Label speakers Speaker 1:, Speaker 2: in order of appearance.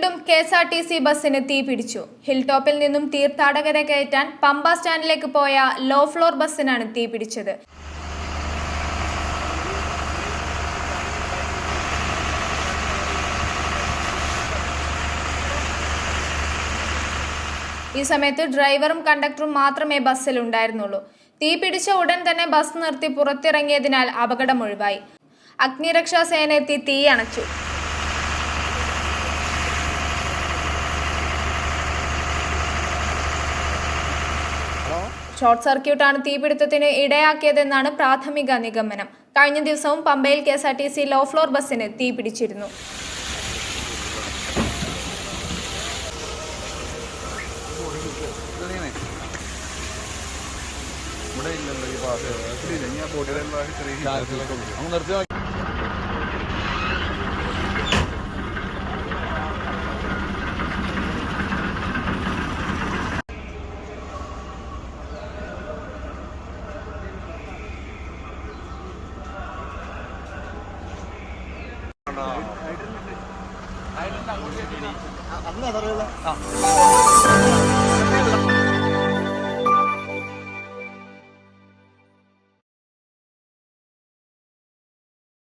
Speaker 1: വീണ്ടും K S R T C ബസ്സിന് തീ പിടിച്ചു ഹിൽ ടോപ്പിൽ നിന്നും തീർത്ഥാടകരെ കയറ്റാൻ പമ്പ സ്റ്റാൻഡിലേക്ക് പോയ ലോ ഫ്ലോർ ബസ്സിനാണ് തീ പിടിച്ചത് ഈ സമയത്ത് ഡ്രൈവറും കണ്ടക്ടറും മാത്രമേ ബസ്സിൽ ഉണ്ടായിരുന്നുള്ളൂ തീ പിടിച്ച ഉടൻ തന്നെ ബസ് നിർത്തി പുറത്തിറങ്ങിയതിനാൽ അപകടം ഒഴിവായി. അഗ്നിരക്ഷാ സേന എത്തി തീ അണച്ചു. ഷോർട്ട് സർക്യൂട്ടാണ് തീപിടുത്തത്തിന് ഇടയാക്കിയതെന്നാണ് പ്രാഥമിക നിഗമനം. കഴിഞ്ഞ ദിവസവും പമ്പയിൽ K S R T C low floor ബസ്സിന് തീപിടിച്ചിരുന്നു.
Speaker 2: ഇവിടെ ഇല്ലല്ലോ ഈ ഭാഗത്ത്. ഇല്ല ഞാൻ ബോഡിയിലുള്ള ചെറിയ
Speaker 3: അന്ന് ആ.